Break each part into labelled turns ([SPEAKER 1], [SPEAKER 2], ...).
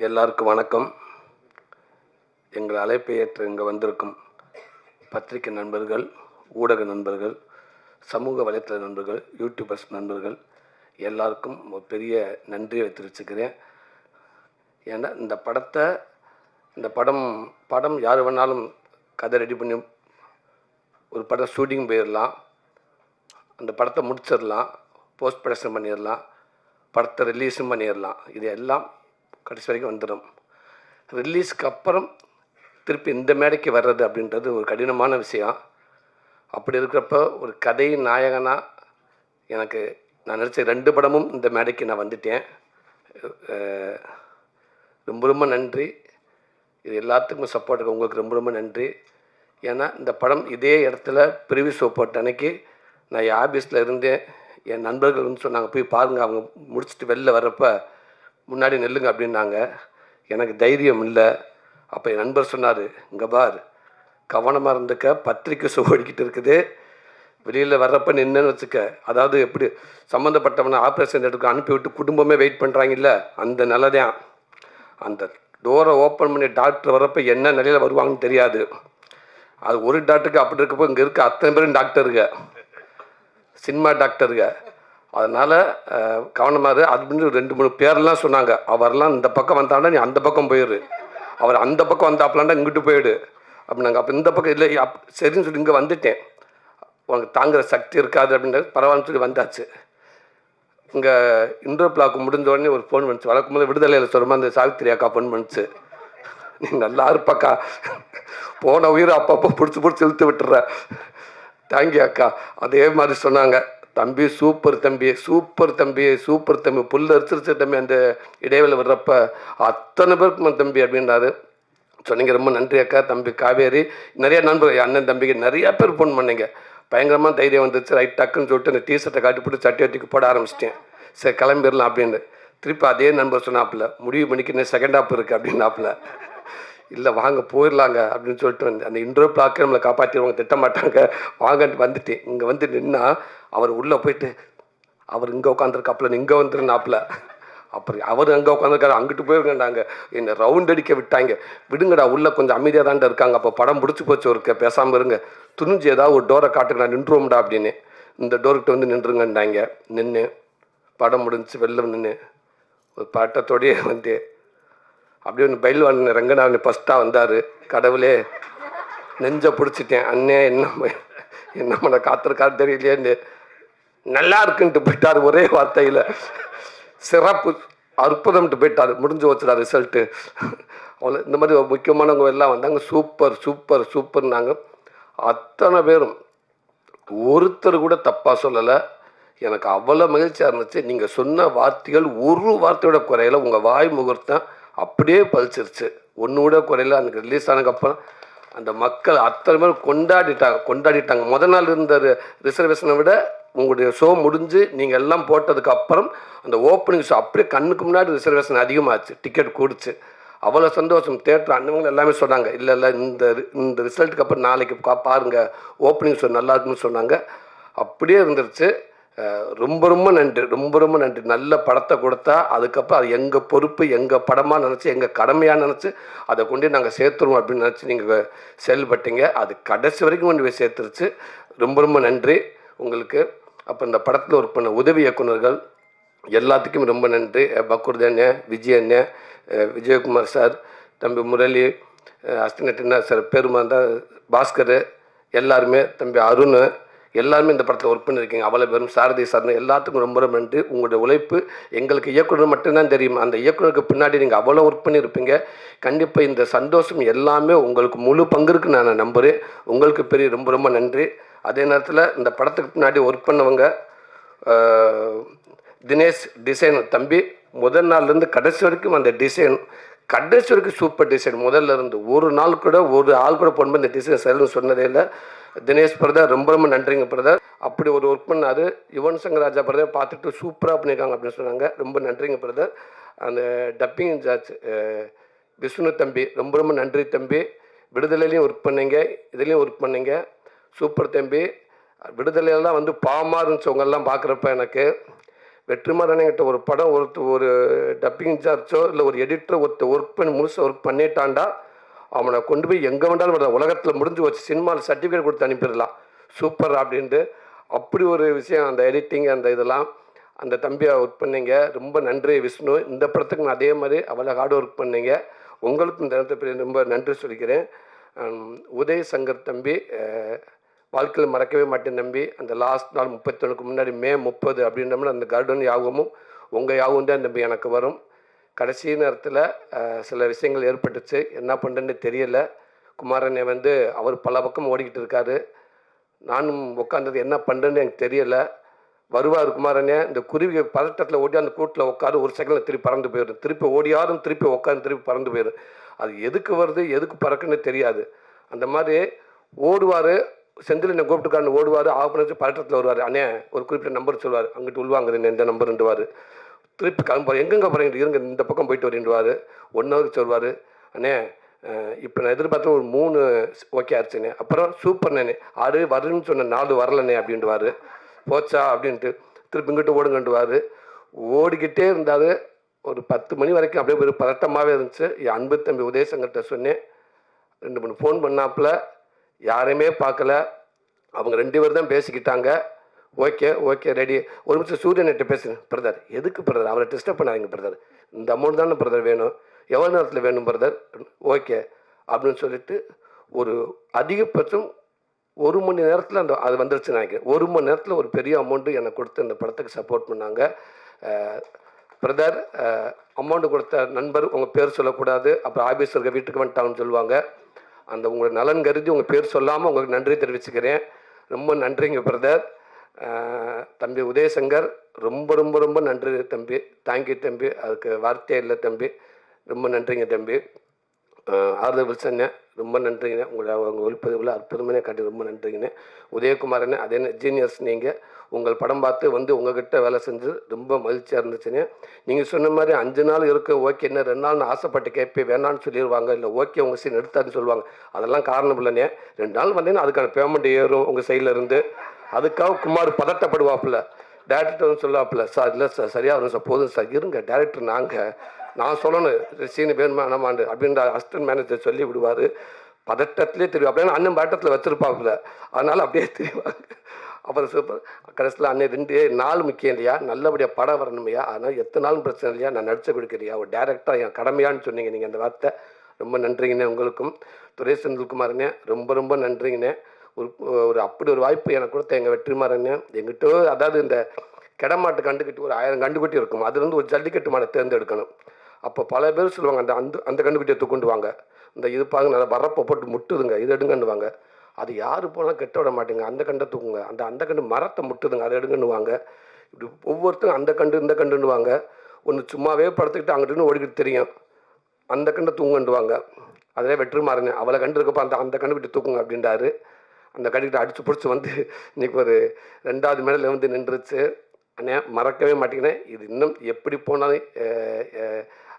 [SPEAKER 1] எல்லாருக்கும் வணக்கம். எங்கள் அழைப்பை ஏற்று இங்கே வந்திருக்கும் பத்திரிகை நண்பர்கள் ஊடக நண்பர்கள் சமூக வலைத்தள நண்பர்கள் யூடியூபர்ஸ் நண்பர்கள் எல்லாருக்கும் ஒரு பெரிய நன்றியை தெரிவிச்சுக்கிறேன். ஏன்னா இந்த படத்தை இந்த படம் படம் யார் வேணாலும் கதை ரெடி பண்ணி ஒரு படம் ஷூட்டிங் போயிடலாம் அந்த படத்தை முடிச்சிடலாம் போஸ்ட் ப்ரொடக்ஷன் பண்ணிடலாம் படத்தை ரிலீஸும் பண்ணிடலாம் இது எல்லாம் கடைசி வரைக்கும் வந்துடும். ரிலீஸ்க்கு அப்புறம் திருப்பி இந்த மேடைக்கு வர்றது அப்படின்றது ஒரு கடினமான விஷயம். அப்படி இருக்கிறப்ப ஒரு கதை நாயகனாக எனக்கு நான் நடித்த ரெண்டு படமும் இந்த மேடைக்கு நான் வந்துட்டேன். ரொம்ப ரொம்ப நன்றி. இது எல்லாத்துக்கும் சப்போர்ட் இருக்கு. உங்களுக்கு ரொம்ப ரொம்ப நன்றி. ஏன்னா இந்த படம் இதே இடத்துல பிரிவி ஷோ போட்ட அன்னைக்கு நான் என் ஆஃபீஸில் இருந்தேன். என் நண்பர்கள் வந்து சொன்னாங்க போய் பாருங்கள் அவங்க முடிச்சுட்டு வெளில வர்றப்போ முன்னாடி நெல்லுங்க அப்படின்னாங்க. எனக்கு தைரியம் இல்லை. அப்போ என் நண்பர் சொன்னார் இங்கே பார் கவனமாக இருந்துக்க பத்திரிக்கை சுவடிக்கிட்டு இருக்குது. வெளியில் வர்றப்ப நின்றுன்னு வச்சுக்க. அதாவது எப்படி சம்மந்தப்பட்டவனை ஆப்ரேஷன் எடுக்க அனுப்பிவிட்டு குடும்பமே வெயிட் பண்ணுறாங்கல்ல அந்த நிலைதான். அந்த டோரை ஓப்பன் பண்ணி டாக்டர் வர்றப்ப என்ன நிலையில் வருவாங்கன்னு தெரியாது. அது ஒரு டாக்டருக்கு அப்படி இருக்கப்போ இங்கே இருக்க அத்தனை பேரும் டாக்டருங்க சினிமா டாக்டருங்க அதனால் கவனமாக இரு. அப்படின்னு ரெண்டு மூணு பேர்லாம் சொன்னாங்க. அவர்லாம் இந்த பக்கம் வந்தாண்டா நீ அந்த பக்கம் போயிடு அவர் அந்த பக்கம் வந்தாப்பலாண்டா இங்கிட்டு போயிடு. அப்படின்னாங்க. அப்போ இந்த பக்கம் இல்லை அப் சரின்னு சொல்லி இங்கே வந்துட்டேன். உனக்கு தாங்குகிற சக்தி இருக்காது அப்படின்றது பரவாயில்லன்னு சொல்லி வந்தாச்சு. இங்கே இன்டர் பிளாக் முடிஞ்ச உடனே ஒரு ஃபோன் வந்துச்சு. வளர்க்கும் போது விடுதலையில் சொல்லுமா அந்த சாவித்திரி அக்கா ஃபோன் பண்ணுச்சு நீ நல்லா இருப்பக்கா. போன உயிரை அப்பப்போ பிடிச்சி பிடிச்சி இழுத்து விட்டுற. தேங்க்யூ அக்கா. அதே மாதிரி சொன்னாங்க. தம்பி சூப்பர் தம்பி சூப்பர் தம்பி சூப்பர் தம்பி புல் அரிச்சிருச்சு தம்பி அந்த இடைவேளை வர்றப்ப. அத்தனை பேருக்குமா தம்பி அப்படின்றாரு. சொன்னீங்க ரொம்ப நன்றி அக்கா தம்பி காவேரி. நிறைய நண்பர்கள் என் அண்ணன் தம்பிக்கு நிறைய பேர் ஃபோன் பண்ணீங்க. பயங்கரமாக தைரியம் வந்துச்சு ரைட் டக்குன்னு சொல்லிட்டு அந்த டிஷர்ட்டை காட்டி போட்டு சட்டி வட்டிக்கு போட ஆரம்பிச்சிட்டேன். சரி கிளம்பிடலாம் அப்படின்னு. திருப்பி அதே நண்பர் சொன்னாப்புல முடிவு மணிக்கு இன்னும் செகண்ட் ஆப் இருக்குது அப்படின்னாப்புல. இல்லை வாங்க போயிடலாங்க அப்படின்னு சொல்லிட்டு வந்து அந்த இன்ட்ரோ பிளாக்கே நம்மளை காப்பாற்றிடுவாங்க திட்ட மாட்டாங்க வாங்கன்ட்டு வந்துட்டேன். இங்கே வந்து நின்னா அவர் உள்ளே போயிட்டு அவர் இங்கே உட்காந்துருக்காப்புல இங்கே வந்துருந்தாப்புல அப்புறம் அவர் அங்கே உட்காந்துருக்காரு அங்கிட்டு போயிருக்கேன்டாங்க என்னை ரவுண்ட் அடிக்க விட்டாங்க. விடுங்கடா உள்ளே கொஞ்சம் அமைதியாக தான்டா இருக்காங்க. அப்போ படம் பிடிச்சி போச்சு ஒருக்க பேசாமல் இருங்க. துணிஞ்சு ஏதாவது ஒரு டோரை காட்டுங்க நான் நின்றுவோம்டா அப்படின்னு. இந்த டோர்கிட்ட வந்து நின்றுங்கண்டாங்க நின்று படம் முடிஞ்சு வெளில நின்று ஒரு பட்டத்தோடயே வந்து அப்படியே ஒன்று பயில்வான் ரங்கநாதன் ஃபஸ்ட்டாக வந்தார். கடவுளே நெஞ்சை பிடிச்சிட்டேன். அண்ணே என்ன என்ன பண்ண காத்திருக்காரு தெரியலையேன்னு. நல்லா இருக்குன்ட்டு போயிட்டார் ஒரே வார்த்தையில். சிறப்பு அற்புதம்ட்டு போயிட்டார். முடிஞ்சு வச்சுடா ரிசல்ட்டு. அவ்வளோ இந்த மாதிரி முக்கியமானவங்க எல்லாம் வந்தாங்க. சூப்பர் சூப்பர் சூப்பர்னாங்க. அத்தனை பேரும். ஒருத்தர் கூட தப்பாக சொல்லலை. எனக்கு அவ்வளோ மகிழ்ச்சியாக இருந்துச்சு. நீங்கள் சொன்ன வார்த்தைகள் ஒரு வார்த்தையோட குறையில. உங்கள் வாய் முகூர்த்தம் அப்படியே பழிச்சிருச்சு ஒன்று கூட குறையில. அன்றைக்கி ரிலீஸ் ஆனதுக்கப்புறம் அந்த மக்கள் அத்தனை பேர் கொண்டாடிட்டாங்க. கொண்டாடிட்டாங்க. முத நாள் இருந்த ரிசர்வேஷனை விட உங்களுடைய ஷோ முடிஞ்சு நீங்கள் எல்லாம் போட்டதுக்கு அப்புறம் அந்த ஓப்பனிங் ஷோ அப்படியே கண்ணுக்கு முன்னாடி ரிசர்வேஷன் அதிகமாச்சு டிக்கெட் கூடுச்சு. அவ்வளோ சந்தோஷம். தேட்டர் அண்ணவங்க எல்லாமே சொன்னாங்க இல்லை இல்லை இந்த இந்த ரிசல்ட்டுக்கு அப்புறம் நாளைக்கு பாருங்கள் ஓப்பனிங் ஷோ நல்லா இருக்குன்னு சொன்னாங்க. அப்படியே இருந்துருச்சு. ரொம்ப ரொம்ப நன்றி ரொம்ப ரொம்ப நன்றி. நல்ல படத்தை கொடுத்தா அதுக்கப்புறம் அது எங்கள் பொறுப்பு எங்கள் படமாக நினச்சி எங்கள் கடமையாக நினச்சி அதை கொண்டு நாங்கள் சேர்த்துருவோம் அப்படின்னு நினச்சி நீங்கள் செயல்பட்டீங்க. அது கடைசி வரைக்கும் கொண்டு போய் சேர்த்துருச்சு. ரொம்ப ரொம்ப நன்றி. உங்களுக்கு அப்போ இந்த படத்தில் ஒர்க் பண்ண உதவி இயக்குனர்கள் எல்லாத்துக்கும் ரொம்ப நன்றி. அஹ் அண்ணே விஜய் அண்ணே விஜயகுமார் சார் தம்பி முரளி அஸ்தினட்டினா சார் பெருமாந்தா பாஸ்கர் எல்லாருமே தம்பி அருண் எல்லாருமே இந்த படத்தில் ஒர்க் பண்ணியிருக்கீங்க அவ்வளோ பேரும் சாரதி சார்னு எல்லாத்துக்கும் ரொம்ப ரொம்ப நன்றி. உங்களுடைய உழைப்பு எங்களுக்கு இயக்குனர் மட்டும்தான் தெரியும். அந்த இயக்குனருக்கு பின்னாடி நீங்கள் அவ்வளோ ஒர்க் பண்ணியிருப்பீங்க கண்டிப்பாக இந்த சந்தோஷம் எல்லாமே உங்களுக்கு முழு பங்கு இருக்குன்னு நான் நம்புகிறேன் உங்களுக்கு பெரிய ரொம்ப ரொம்ப நன்றி. அதே நேரத்தில் இந்த படத்துக்கு பின்னாடி ஒர்க் பண்ணவங்க தினேஷ் டிசைன் தம்பி முதல் நாள்லேருந்து கடைசி வரைக்கும் அந்த டிசைன் கடைசி வரைக்கும் சூப்பர் டிசைன் முதல்ல இருந்து ஒரு நாள் கூட ஒரு ஆள் கூட போன இந்த டிசைன் சரின்னு சொன்னதே இல்லை. தினேஷ் பிரதர் ரொம்ப ரொம்ப நன்றிங்க பிரதர் அப்படி ஒரு ஒர்க் பண்ணார். யுவன் சங்கர் ராஜா பிரதர் பார்த்துட்டு சூப்பராக பண்ணியிருக்காங்க அப்படின்னு சொன்னாங்க. ரொம்ப நன்றிங்க பிரதர் அந்த டப்பிங் இன்சார்ஜ் விஷ்ணு தம்பி ரொம்ப ரொம்ப நன்றி தம்பி. விடுதலையிலையும் ஒர்க் பண்ணீங்க. இதுலேயும் ஒர்க் பண்ணீங்க. சூப்பர் தம்பி. விடுதலையெல்லாம் வந்து பாவமாக இருந்துச்சு பார்க்குறப்ப எனக்கு வெற்றிமாறன்கிட்ட ஒரு படம் ஒருத்தர் ஒரு டப்பிங் இன்சார்ஜோ இல்லை ஒரு எடிட்டர் ஒருத்தர் ஒர்க் பண்ணி முழுசாக ஒர்க் பண்ணிட்டாண்டா அவனை கொண்டு போய் எங்கே வேண்டாலும் விடலாம். உலகத்தில் முடிஞ்சு வச்சு சினிமாவில் சர்டிஃபிகேட் கொடுத்து அனுப்பிடலாம். சூப்பர் அப்படின்ட்டு. அப்படி ஒரு விஷயம் அந்த எடிட்டிங் அந்த இதெல்லாம் அந்த தம்பியை ஒர்க் பண்ணீங்க. ரொம்ப நன்றி விஷ்ணு. இந்த படத்துக்கு நான் அதே மாதிரி அவ்வளோ ஹார்ட் ஒர்க் பண்ணீங்க. உங்களுக்கும் இந்த நேரத்தை ரொம்ப நன்றி சொல்லிக்கிறேன். உதய் சங்கர் தம்பி வாழ்க்கையில் மறக்கவே மாட்டேன் நம்பி அந்த லாஸ்ட் நாள் முப்பத்தொன்னுக்கு முன்னாடி மே முப்பது அப்படின்றோம்னா அந்த கருடன் யாகமும் உங்கள் யாகம் தான் நம்பி எனக்கு வரும். கடைசி நேரத்தில் சில விஷயங்கள் ஏற்பட்டுச்சு. என்ன பண்ணுறேன்னு தெரியல. குமாரனை வந்து அவர் பல பக்கம் ஓடிக்கிட்டு இருக்காரு. நானும் உட்காந்தது என்ன பண்ணுறேன்னு எனக்கு தெரியல. வருவார் குமாரனே. இந்த குருவி பதட்டத்தில் ஓடி அந்த கூட்டில் உட்காரு ஒரு செகண்டில் திருப்பி பறந்து போயிடும் திருப்பி ஓடியாரும் திருப்பி உட்காந்து திருப்பி பறந்து போயிடும் அது எதுக்கு வருது எதுக்கு பறக்குன்னு தெரியாது. அந்த மாதிரி ஓடுவார். செந்தில் என்னை கூப்பிட்டுக்காரன் ஓடுவார் ஆஃப் பண்ணி பதட்டத்தில் வருவார். அண்ணே ஒரு குறிப்பிட்ட நம்பர் சொல்லுவார். அங்கிட்டு உள்வாங்குறேன் இந்த நம்பர்ன்றவார் திருப்பி கிளம்புவார் எங்கெங்க போகிறீங்க இருங்க இந்த பக்கம் போயிட்டு வரேன்டுவார் ஒன் ஹவருக்கு சொல்வார் அண்ணே இப்போ நான் எதிர்பார்த்த ஒரு மூணு ஓகே ஆச்சுண்ணே அப்புறம் சூப்பர்ண்ணே ஆறு வருன்னு சொன்ன நாலு வரலண்ணே அப்படின்ட்டுவார் போச்சா? அப்படின்ட்டு திருப்பி இங்கிட்டு ஓடுங்கன்ட்டுவார் ஓடிக்கிட்டே இருந்தார். ஒரு பத்து மணி வரைக்கும் அப்படியே ஒரு பதட்டமாகவே இருந்துச்சு. என் அன்பு தம்பி உதயசங்கர்கிட்ட சொன்னேன். ரெண்டு மூணு ஃபோன் பண்ணாப்புல. யாரையுமே பார்க்கல. அவங்க ரெண்டு பேர் தான் பேசிக்கிட்டாங்க. Okay okay ready. ஒரு நிமிஷம் சூரியன்கிட்ட பேசுகிறேன் பிரதர் எதுக்கு பிரதர் அவரை டிஸ்டர்ப் பண்ணாதீங்க பிரதர் இந்த அமௌண்ட் தானே பிரதர் வேணும். எவ்வளோ நேரத்தில் வேணும் பிரதர் ஓகே அப்படின்னு சொல்லிட்டு ஒரு அதிகபட்சம் ஒரு மணி நேரத்தில் அந்த அது வந்துருச்சு நினைக்கிறேன். ஒரு மணி நேரத்தில் ஒரு பெரிய அமௌண்ட்டு எனக்கு கொடுத்து இந்த படத்துக்கு சப்போர்ட் பண்ணாங்க. பிரதர் அமௌண்ட்டு கொடுத்த நண்பர் உங்கள் பேர் சொல்லக்கூடாது. அப்புறம் ஆஃபீஸ் இருக்க வீட்டுக்கு வந்துட்டாங்கன்னு சொல்லுவாங்க. அந்த உங்களை நலன் கருதி உங்கள் பேர் சொல்லாமல் உங்களுக்கு நன்றி தெரிவிச்சுக்கிறேன். ரொம்ப நன்றிங்க பிரதர் தம்பி உதயசங்கர் ரொம்ப ரொம்ப ரொம்ப நன்றி தம்பி. தேங்க்யூ தம்பி. அதுக்கு வார்த்தையே இல்லை தம்பி. ரொம்ப நன்றிங்க தம்பி. ஆறுதல் வில்சண்ணே ரொம்ப நன்றிங்கண்ணே உங்களை அவங்க ஒளிப்பதிவில் அற்புதமான காட்டி ரொம்ப நன்றிங்கண்ணே உதயகுமாரண்ணே அதே ஜீனியர்ஸ் நீங்கள் உங்கள் படம் பார்த்து வந்து உங்ககிட்ட வேலை செஞ்சு ரொம்ப மகிழ்ச்சியாக இருந்துச்சுண்ணே நீங்கள் சொன்ன மாதிரி அஞ்சு நாள் இருக்க. ஓகே என்ன ரெண்டு நாள்னு ஆசைப்பட்டு கேட்பேன் வேணான்னு சொல்லிடுவாங்க இல்லை ஓகே உங்கள் சீன் எடுத்தாருன்னு சொல்லுவாங்க. அதெல்லாம் காரணம் இல்லைண்ணே ரெண்டு நாள் வந்தீங்கன்னா அதுக்கான பேமெண்ட் ஏறும் உங்கள் சைடில் இருந்து. அதுக்காக குமார் பதட்டப்படுவாப்புல. டேரக்டர் வந்து சொல்லுவாப்பில்ல சார் இல்லை சார் சரியாக வரும் சார். போதும் சார். இருங்க டேரக்டர் நாங்கள் நான் சொல்லணும் சீனு வேணுமா வேணாமாண்டு அப்படின்ற அசிஸ்டன்ட் மேனேஜர் சொல்லி விடுவார். பதட்டத்திலே தெரியும் அப்படின்னா அண்ணன் பதட்டத்தில் வச்சுருப்பாப்புல. அதனால் அப்படியே தெரிவாங்க அப்புறம் சூப்பர் கடைசியில் அண்ணன் ரெண்டு நாள் முக்கியம் இல்லையா? நல்லபடியாக படம் வரணுமையா? அதனால் எத்தனை நாளும் பிரச்சனை இல்லையா? நான் நடிச்சு கொடுக்குறியா? ஒரு டேரெக்டாக என் கடமையான்னு சொன்னீங்க நீங்கள் அந்த வார்த்தை. ரொம்ப நன்றிங்கண்ணே உங்களுக்கும். துரை செந்தில்குமாரண்ணே ரொம்ப ரொம்ப நன்றிங்கண்ணே. ஒரு ஒரு அப்படி ஒரு வாய்ப்பு எனக்கு கொடுத்த எங்கள் வெற்றிமாறண்ணே எங்கிட்ட அதாவது இந்த கிடமாட்டு கண்டுக்கிட்டு ஒரு ஆயிரம் கண்டுக்கிட்டு இருக்கும். அதுலேருந்து ஒரு ஜல்லிக்கட்டு மாடை தேர்ந்தெடுக்கணும். அப்போ பல பேர் சொல்லுவாங்க அந்த அந்த அந்த கண்டுக்குட்டியை தூக்குண்டு வாங்க இந்த இது பாருங்க நல்லா வரப்பை போட்டு முட்டுதுங்க இது எடுங்கன்னுவாங்க. அது யார் போனாலும் கெட்ட விட மாட்டேங்க. அந்த கண்டை தூக்குங்க. அந்த அந்த கண்டு மரத்தை முட்டுதுங்க அதை எடுங்கன்னுவாங்க. இப்படி ஒவ்வொருத்தரும் அந்த கண்டு இந்த கண்டுன்னுவாங்க ஒன்று சும்மாவே படுத்துக்கிட்டு அங்கிட்டு ஓடிக்கிட்டு தெரியும். அந்த கண்டை தூங்குண்டுவாங்க அதிலே வெற்றி மாறினே அவளை கண்டு இருக்கப்போ அந்த அந்த கண்டுக்கிட்டு தூக்குங்க அப்படின்றாரு. அந்த கண்டுக்கிட்ட அடிச்சு பிடிச்சி வந்து இன்னைக்கு ஒரு ரெண்டாவது மேடல வந்து நின்றுச்சு. அண்ணே மறக்கவே மாட்டேங்கிறேன். இது இன்னும் எப்படி போனாலும்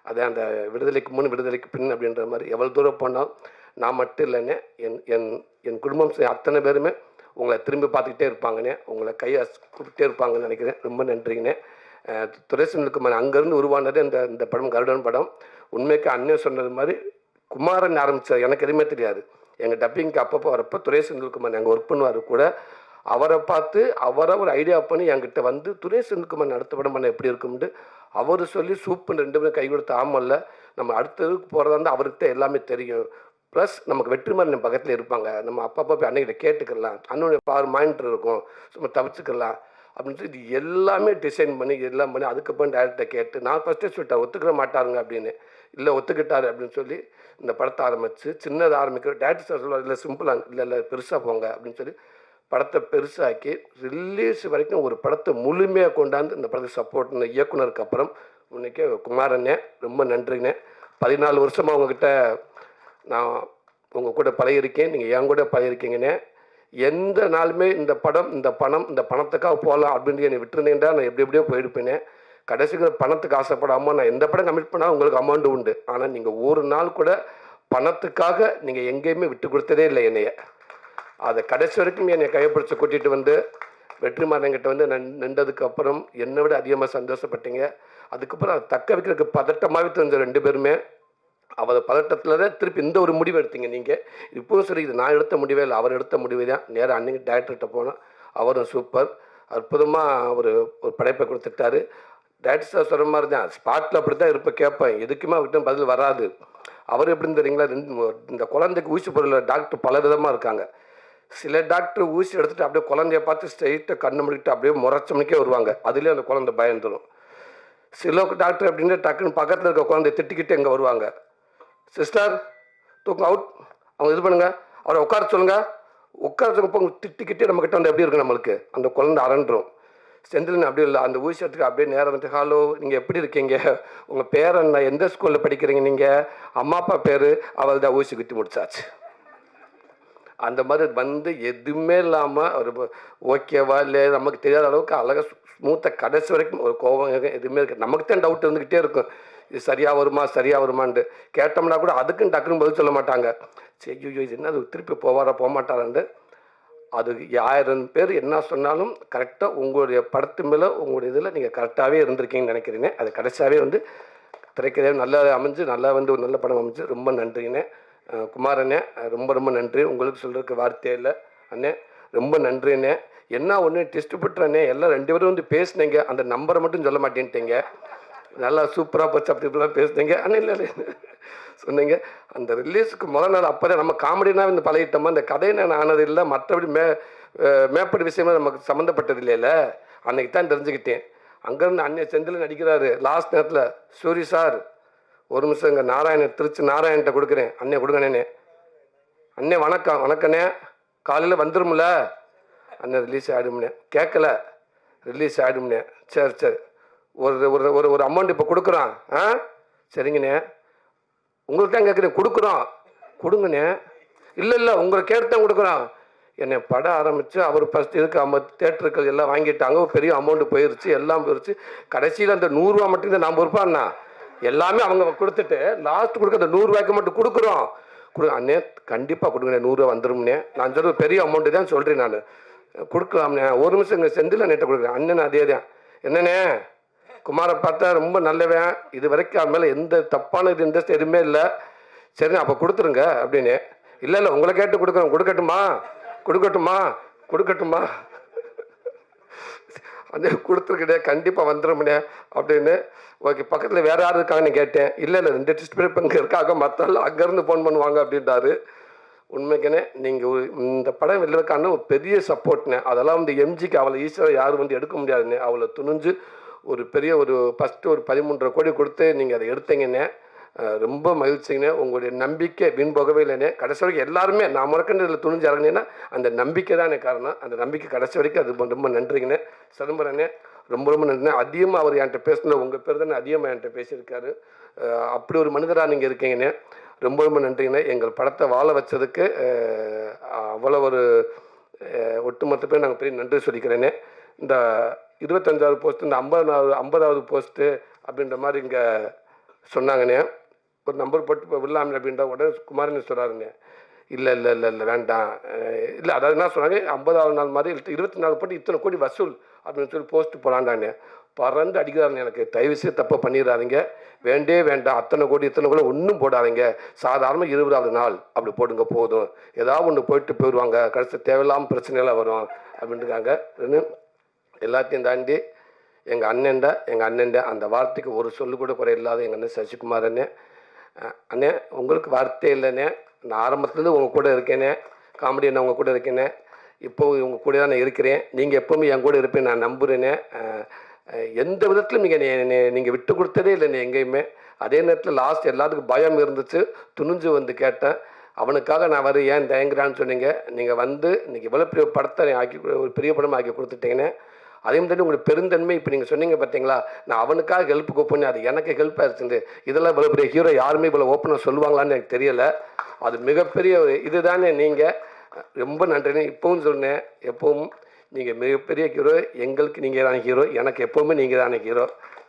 [SPEAKER 1] அது அந்த விடுதலைக்கு முன் விடுதலைக்கு பின் அப்படின்ற மாதிரி எவ்வளோ தூரம் போனால் நான் மட்டும் இல்லைண்ணே என் என் என் குடும்பம் அத்தனை பேருமே உங்களை திரும்பி பார்த்துக்கிட்டே இருப்பாங்கண்ணே உங்களை கையை கூப்பிட்டே இருப்பாங்கன்னு நினைக்கிறேன். ரொம்ப நன்றிங்கண்ணே. துரைசனுக்கு துரைசனுக்கு அங்கேருந்து உருவானது இந்த இந்த படம் கருடன் படம். உண்மைக்கு அண்ணன் சொன்னது மாதிரி குமாரன் ஆரம்பித்தார் எனக்கு எதுவுமே தெரியாது. எங்கள் டப்பிங்க்கு அப்பப்போ வரப்போ துரை செந்தில்குமார் அங்கே ஒர்க் பண்ணுவார் கூட. அவரை பார்த்து அவரை ஒரு ஐடியா பண்ணி என்கிட்ட வந்து துரை செந்தில்குமார் அடுத்த படம் பண்ண எப்படி இருக்கும்ட்டு அவர் சொல்லி சூப்பு ரெண்டு பேரும் கை கொடுத்து ஆமல்ல நம்ம அடுத்ததுக்கு போகிறதா இருந்தால் அவருக்கு தான் எல்லாமே தெரியும். ப்ளஸ் நமக்கு வெற்றிமாறன் பக்கத்தில் இருப்பாங்க. நம்ம அப்பப்போ போய் அன்னைக்கிட்ட கேட்டுக்கலாம். அண்ணனுடைய பார் மானிட்டர் இருக்கும். சும்மா தவிச்சுக்கலாம். அப்படின்னு சொல்லி இது எல்லாமே டிசைன் பண்ணி எல்லாம் பண்ணி அதுக்கப்புறம் டேரக்டரை கேட்டு நான் ஃபஸ்ட்டே சொல்லிட்டேன் ஒத்துக்கிற மாட்டாருங்க அப்படின்னு. இல்லை ஒத்துக்கிட்டாரு அப்படின்னு சொல்லி இந்த படத்தை ஆரம்பித்து சின்னதாக ஆரம்பிக்கிற டேரக்டர் சார் சொல்லுவார் இல்லை சிம்பிளாக இல்லை இல்லை பெருசாக போங்க அப்படின்னு சொல்லி படத்தை பெருசாக்கி ரிலீஸ் வரைக்கும் ஒரு படத்தை முழுமையாக கொண்டாந்து இந்த படத்தை சப்போர்ட் இந்த இயக்குனருக்கு அப்புறம் இன்னைக்கு குமாரண்ணே ரொம்ப நன்றிண்ணே. பதினாலு வருஷமாக உங்ககிட்ட நான் உங்கள் கூட பழகிருக்கேன் நீங்கள் என் கூட பழகிருக்கீங்கண்ணே எந்த நாளுமே இந்த படம் இந்த பணம் இந்த பணத்துக்காக போகலாம் அப்படின்னு என்னை விட்டுருந்தீங்கன்னா நான் எப்படி எப்படியோ போயிருப்பேனே கடைசிக்கு பணத்துக்கு ஆசைப்படாமல் நான் எந்த படம் கமிட் பண்ணால் உங்களுக்கு அமௌண்ட் உண்டு. ஆனால் நீங்கள் ஒரு நாள் கூட பணத்துக்காக நீங்கள் எங்கேயுமே விட்டு கொடுத்ததே இல்லை என்னைய. அதை கடைசி வரைக்கும் என்னை கைப்பிடிச்சு கூட்டிகிட்டு வந்து வெற்றிமாறன்கிட்ட வந்து நன் நின்றதுக்கு அப்புறம் என்னை விட அதிகமாக சந்தோஷப்பட்டீங்க. அதுக்கப்புறம் அதை தக்க வைக்கிறதுக்கு பதட்டமாகவே தெரிஞ்ச ரெண்டு பேருமே அவர் பதட்டத்தில் தான் திருப்பி இந்த ஒரு முடிவு எடுத்தீங்க நீங்கள் இப்போவும் சரி இது நான் எடுத்த முடிவே இல்லை அவர் எடுத்த முடிவு தான். நேராக அன்னைக்கு டேரக்டர்கிட்ட போனோம். அவரும் சூப்பர் அற்புதமாக ஒரு ஒரு படைப்பை கொடுத்துட்டாரு. டேரக்டர் சார் சொல்கிற மாதிரி தான் ஸ்பாட்டில் அப்படி தான் இருப்பேன் கேட்பேன். எதுக்குமே அவர்கிட்ட பதில் வராது. அவர் எப்படின்னு தெரியுங்களா ரெண்டு இந்த குழந்தைக்கு ஊசி பொருள் டாக்டர் பல விதமாக இருக்காங்க. சில டாக்டர் ஊசி எடுத்துட்டு அப்படியே குழந்தைய பார்த்து ஸ்ட்ரைட்டாக கண்ணு முடிக்கிட்டு அப்படியே முறைச்ச மணிக்கே வருவாங்க. அதுலேயே அந்த குழந்தை பயந்துடும் சில டாக்டர் அப்படின்னு டக்குன்னு பக்கத்தில் இருக்க குழந்தைய திட்டிக்கிட்டு இங்கே வருவாங்க. சிஸ்டர் தூக்கம் அவுட் அவங்க இது பண்ணுங்க. அவரை உட்கார சொல்லுங்க. உட்கார சொல்லுங்க திட்டிக்கிட்டே நம்ம கிட்ட வந்து எப்படி இருக்கு நம்மளுக்கு? அந்த குழந்தை அரண்டுரும் செந்திலன் அப்படி இல்லை அந்த ஊசி அப்படியே நேரம் வந்து ஹலோ நீங்கள் எப்படி இருக்கீங்க? உங்கள் பேர் என்ன? எந்த ஸ்கூலில் படிக்கிறீங்க நீங்கள் அம்மா அப்பா பேர் அவள் தான் ஊசி குத்தி முடிச்சாச்சு. அந்த மாதிரி வந்து எதுவுமே இல்லாமல் ஒரு ஓகேவா இல்லை நமக்கு தெரியாத அளவுக்கு அழகாக ஸ்மூத்தாக கடைசி வரைக்கும் ஒரு கோபம் எதுவுமே இருக்குது. நமக்கு தான் டவுட் இருந்துக்கிட்டே இருக்கும். இது சரியாக வருமா சரியாக வருமான்ட்டு. கேட்டோம்னா கூட அதுக்குன்னு டக்குன்னு பதில் சொல்ல மாட்டாங்க. சரி ஐயோ இது என்ன அது திருப்பி போவாரா போக மாட்டாரான்ட்டு அது ஆயிரம் பேர் என்ன சொன்னாலும் கரெக்டாக உங்களுடைய படத்து மேலே உங்களுடைய இதில் நீங்கள் கரெக்டாகவே இருந்திருக்கீங்கன்னு நினைக்கிறீங்க. அது கடைசியாகவே வந்து திரைக்கதையாக நல்லா அமைஞ்சு நல்லா வந்து ஒரு நல்ல படம் அமைஞ்சு ரொம்ப நன்றிங்கண்ணே குமார் அண்ணே ரொம்ப ரொம்ப நன்றி. உங்களுக்கு சொல்கிறதுக்கு வார்த்தையே இல்லை. அண்ணே ரொம்ப நன்றிண்ணே. என்ன ஒன்று டிஸ்ட்ரிபியூட்டர் எல்லாம் ரெண்டு பேரும் வந்து பேசுனீங்க. அந்த நம்பரை மட்டும் சொல்ல மாட்டேன்ட்டீங்க. நல்லா சூப்பராக போச்சு அப்படி இப்படிலாம் பேசுனீங்க. ஆனால் இல்லை இல்லை சொன்னீங்க. அந்த ரிலீஸுக்கு முதல் நாள் அப்போ தான் நம்ம காமெடினா இந்த பழகிட்டோமா? அந்த கதை நான் ஆனது இல்லை. மற்றபடி மே அஹ் மேற்படி விஷயமா நமக்கு சம்மந்தப்பட்டது இல்லைல்ல அன்னைக்கு தான் தெரிஞ்சுக்கிட்டேன். அங்கேருந்து அன்னை செந்தில் நடிக்கிறாரு. லாஸ்ட் நேரத்தில் சூரி சார் ஒரு நிமிஷம் இங்கே நாராயணன் திருச்சி நாராயண்கிட்ட கொடுக்குறேன். அண்ணே கொடுங்கண்ணே அண்ணே வணக்கம் வணக்கண்ணே காலையில் வந்துரும்ல? அண்ணன் ரிலீஸ் ஆகிடும்னே கேட்கல. ரிலீஸ் ஆகிடும்னே சரி சரி. ஒரு ஒரு ஒரு ஒரு அமௌண்ட் இப்போ கொடுக்குறான். ஆ? சரிங்கண்ணே. உங்களுக்கு தான் கேட்குறேன். கொடுக்குறோம் கொடுங்கண்ணே. இல்லை இல்லை உங்களை கேட்டு தான் கொடுக்குறோம் என்னை படம் ஆரம்பித்து அவர் ஃபஸ்ட் இதுக்கு அம்ம தேட்டருக்கள் எல்லாம் வாங்கிட்டாங்க. பெரிய அமௌண்ட்டு போயிருச்சு எல்லாம் போயிருச்சு. கடைசியில் அந்த நூறுரூவா மட்டும்தான் நான் பொறுப்பாண்ணா எல்லாமே அவங்க கொடுத்துட்டு லாஸ்ட் கொடுக்க அந்த நூறுரூவாய்க்கு மட்டும் கொடுக்குறோம். கொடு அண்ணே கண்டிப்பாக கொடுங்கண்ணே நூறுரூவா வந்துரும்ண்ணே நான் சொல்கிறது பெரிய அமௌண்ட்டு தான் சொல்கிறேன் நான். கொடுக்கலாம்ண்ணே ஒரு நிமிஷம் இங்கே செந்தில் நேற்று கொடுக்குறேன். அண்ணன் அதே தான். என்னண்ணே குமாரை பார்த்தா ரொம்ப நல்லவன். இது வரைக்கும் அவன் மேலே எந்த தப்பான இது இன்ட்ரெஸ்ட் எதுவுமே இல்லை. சரிண்ணே அப்போ கொடுத்துருங்க அப்படின்னு. இல்லை இல்லை உங்களை கேட்டு கொடுக்குறோம். கொடுக்கட்டுமா? கொடுக்கட்டுமா? கொடுக்கட்டுமா? வந்து கொடுத்துருக்கடே கண்டிப்பாக வந்துடும்ண்ணே அப்படின்னு. ஓகே பக்கத்தில் வேறு யார் இருக்காங்கன்னு கேட்டேன். இல்லை இல்லை ரெண்டு டெஸ்ட் பேர் இப்போ இங்கே இருக்காங்க. மற்றெல்லாம் அங்கேருந்து ஃபோன் பண்ணுவாங்க அப்படின்றாரு. உண்மைக்குனே நீங்கள் இந்த படம் வெளிவக்கான ஒரு பெரிய சப்போர்ட்னே அதெல்லாம் வந்து எம்ஜிக்கு அவளை ஈஸியாக யாரும் வந்து எடுக்க முடியாதுண்ணே அவளை துணிஞ்சு ஒரு பெரிய ஒரு ஃபஸ்ட்டு ஒரு பதிமூன்றரை கோடி கொடுத்து நீங்கள் அதை எடுத்தீங்கன்னே. ரொம்ப மகிழ்ச்சிங்கண்ணே உங்களுடைய நம்பிக்கை வீண் போகவே இல்லைண்ணே கடைசி வரைக்கும் எல்லாருமே நான் முறக்கண்டு இதில் துணிஞ்சு இறங்கினேன்னா அந்த நம்பிக்கை தான் எனக்கு காரணம். அந்த நம்பிக்கை கடைசி வரைக்கும் அது ரொம்ப- நன்றிங்கண்ணே சிதம்பரண்ணே ரொம்ப ரொம்ப நன்றிண்ணே அதிகமாக அவர் என்கிட்ட பேசின உங்கள் பேர் தானே அதிகமாக என்கிட்ட பேசியிருக்காரு. அப்படி ஒரு மனிதராக நீங்கள் இருக்கீங்கண்ணே ரொம்ப ரொம்ப நன்றிங்கண்ணே எங்கள் படத்தை வாழ வச்சதுக்கு அவ்வளோ ஒரு ஒட்டுமொத்த பேர் நாங்கள் பெரிய நன்றி சொல்லிக்கிறேனே. இந்த இருபத்தஞ்சாவது போஸ்ட்டு இந்த ஐம்பதாவது ஐம்பதாவது போஸ்ட்டு அப்படின்ற மாதிரி இங்கே சொன்னாங்கண்ணே. ஒரு நம்பர் போட்டு விடலாமே அப்படின்ற உடனே குமாரன் சொல்கிறாருங்க இல்லை இல்லை இல்லை இல்லை வேண்டாம். இல்லை அதாவது என்ன சொன்னாங்க ஐம்பதாவது நாள் மாதிரி இருபத்தி நாலு போட்டு இத்தனை கோடி வசூல் அப்படின்னு சொல்லி போஸ்ட்டு போகலான்டாங்க பறந்து அடிக்கிறாங்க எனக்கு. தயவு செய்து தப்பை பண்ணிடுறாருங்க வேண்டே வேண்டாம். அத்தனை கோடி இத்தனை கோடி ஒன்றும் போடாதீங்க. சாதாரணமாக இருபதாவது நாள். அப்படி போடுங்க போதும். ஏதாவது ஒன்று போயிட்டு போயிடுவாங்க. கடைசி தேவையில்லாமல் பிரச்சனைலாம் வரும் அப்படின்ட்டுருக்காங்க எல்லாத்தையும் தாண்டி எங்கள் அண்ணன்டா எங்கள் அண்ணன்ட அந்த வார்த்தைக்கு ஒரு சொல்லு கூட குறை இல்லாத எங்கள் அண்ணன் சசிகுமார் அண்ணன் அண்ணே உங்களுக்கு வார்த்தை இல்லைண்ணே. நான் ஆரம்பத்துலேருந்து உங்கள் கூட இருக்கேனே காமெடி நான் உங்கள் கூட இருக்கேனே இப்போ உங்கள் கூட தான் நான் இருக்கிறேன். நீங்கள் எப்போவுமே என் கூட இருப்பேன் நான் நம்புகிறேனே எந்த விதத்திலும் நீங்கள் நீங்கள் விட்டு கொடுத்ததே இல்லைண்ணே எங்கேயுமே. அதே நேரத்தில் லாஸ்ட் எல்லாத்துக்கும் பயம் இருந்துச்சு. துணிஞ்சு வந்து கேட்டேன். அவனுக்காக நான் வர ஏன் தயங்குறான்னு சொன்னீங்க. நீங்கள் வந்து இன்னைக்கு இவ்வளோ பெரிய படத்தை ஆக்கி ஒரு பெரிய படம் ஆக்கி கொடுத்துட்டீங்கன்னு அதே மாதிரி உங்களுக்கு பெருந்தன்மை இப்போ நீங்கள் சொன்னீங்க பார்த்தீங்களா நான் அவனுக்காக ஹெல்ப் கூப்பிட்டு அது எனக்கு ஹெல்ப்பாக ஆயிடுச்சு இதெல்லாம் இவ்வளோ பெரிய ஹீரோ யாருமே இவ்வளோ ஓப்பனாக சொல்லுவாங்களான்னு எனக்கு தெரியலை. அது மிகப்பெரிய ஒரு இதுதானே நீங்கள் ரொம்ப நன்றினே இப்போவும் சொன்னேன். எப்பவும் நீங்கள் மிகப்பெரிய ஹீரோ எங்களுக்கு நீங்கள் தானே ஹீரோ எனக்கு எப்போவுமே நீங்கள் தானே ஹீரோ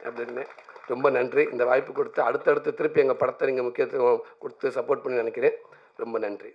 [SPEAKER 1] அப்படின்னு ரொம்ப நன்றி. இந்த வாய்ப்பு கொடுத்து அடுத்தடுத்து திருப்பி எங்கள் படத்தை நீங்கள் முக்கியத்துவம் கொடுத்து சப்போர்ட் பண்ணி நினைக்கிறேன். ரொம்ப நன்றி.